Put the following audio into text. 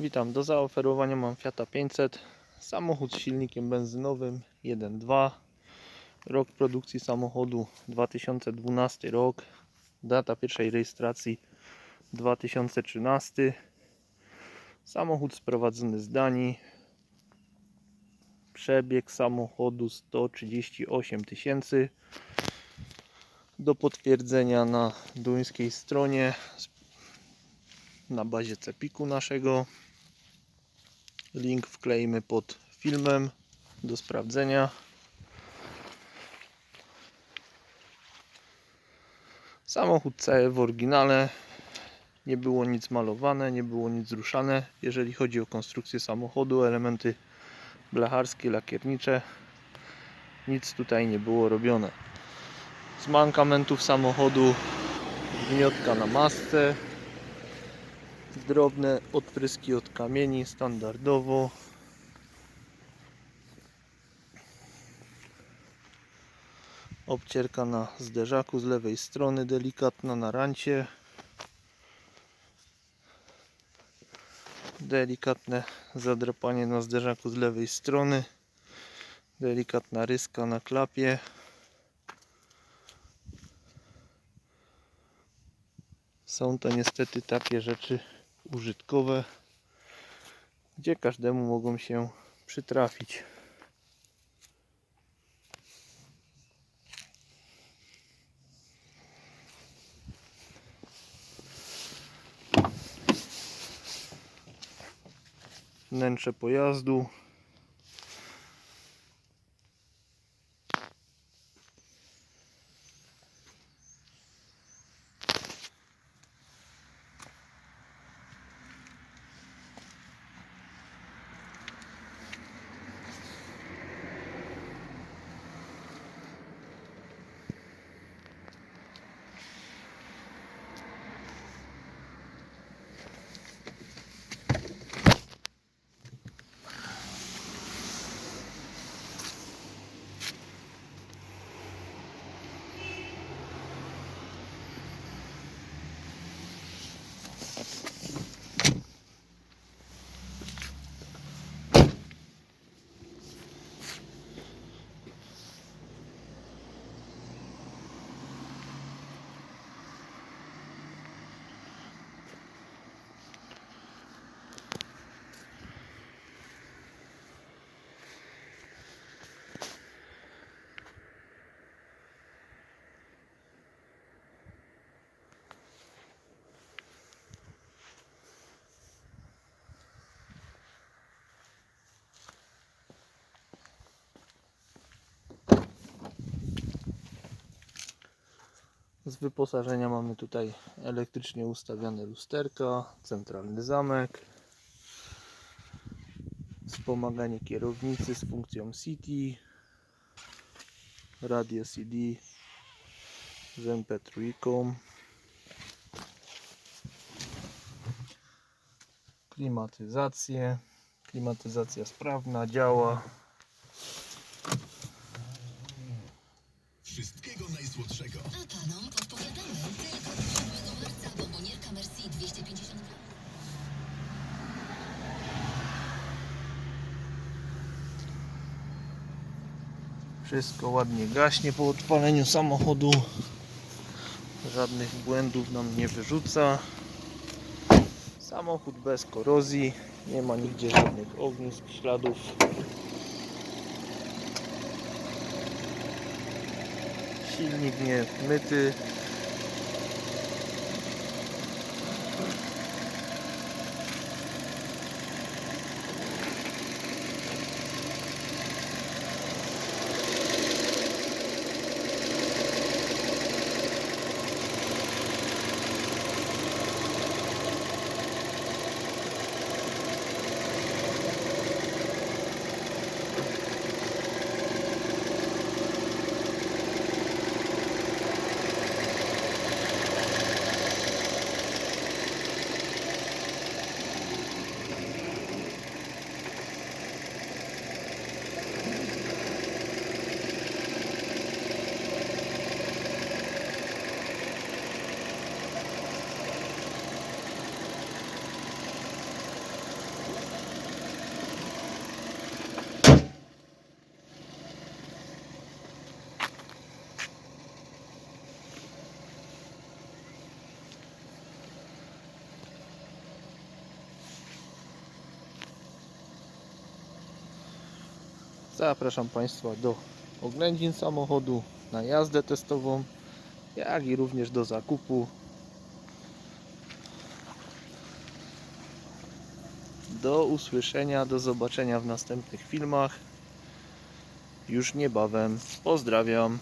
Witam, do zaoferowania mam Fiata 500 Samochód z silnikiem benzynowym 1.2 Rok produkcji samochodu 2012 rok Data pierwszej rejestracji 2013 Samochód sprowadzony z Danii Przebieg samochodu 138 tysięcy Do potwierdzenia na duńskiej stronie na bazie cepiku naszego. Link wkleimy pod filmem do sprawdzenia. Samochód cały w oryginale. Nie było nic malowane, nie było nic ruszane. Jeżeli chodzi o konstrukcję samochodu, elementy blacharskie, lakiernicze, nic tutaj nie było robione. Z mankamentów samochodu gniotka na masce, drobne odpryski od kamieni standardowo. Obcierka na zderzaku z lewej strony delikatna na rancie. Delikatne zadrapanie na zderzaku z lewej strony. Delikatna ryska na klapie. Są to niestety takie rzeczy użytkowe, gdzie każdemu mogą się przytrafić. Wnętrze pojazdu. Z wyposażenia mamy tutaj elektrycznie ustawiane lusterka, centralny zamek, wspomaganie kierownicy z funkcją City, radio CD z MP3, klimatyzację, klimatyzacja sprawna, działa. Wszystkiego najsłodszego. Wszystko ładnie gaśnie po odpaleniu samochodu. Żadnych błędów nam nie wyrzuca. Samochód bez korozji. Nie ma nigdzie żadnych ognisk, śladów. Silnik nie myty. Zapraszam Państwa do oględzin samochodu, na jazdę testową, jak i również do zakupu. Do usłyszenia, do zobaczenia w następnych filmach. Już niebawem. Pozdrawiam.